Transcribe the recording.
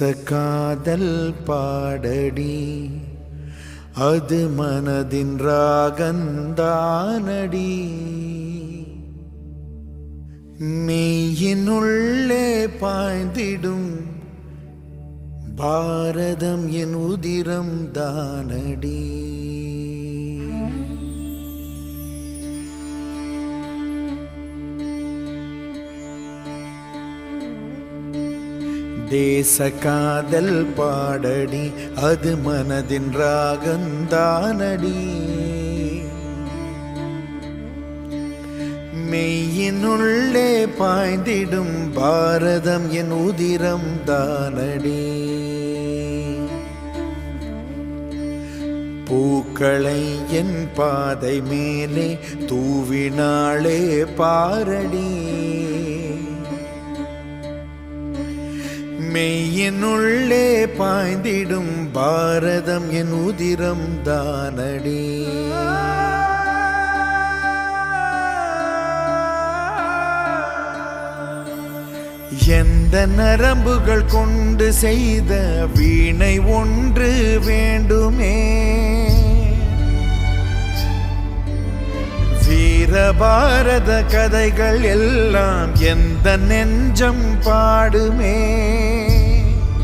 காதல் பாடடி. அது மனதின் ராகந்தானடி. மெய்யினுள்ளே பாய்ந்திடும். பாரதம் என் உதிரம் தானடி. தேச காதல் பாடடி அது மனதின் ராகந்தானடி மெய்யினுள்ளே பாய்ந்திடும் பாரதம் என் உதிரம் தானடி. பூக்களை என் பாதை மேலே தூவினாளே பாரடி. மெய்யினுள்ளே பாய்ந்திடும் பாரதம் என் உதிரம் தானடி. எந்த நரம்புகள் கொண்டு செய்த வீணை ஒன்று வேண்டுமே. வீரபாரத கதைகள் எல்லாம் எந்த நெஞ்சம் பாடுமே.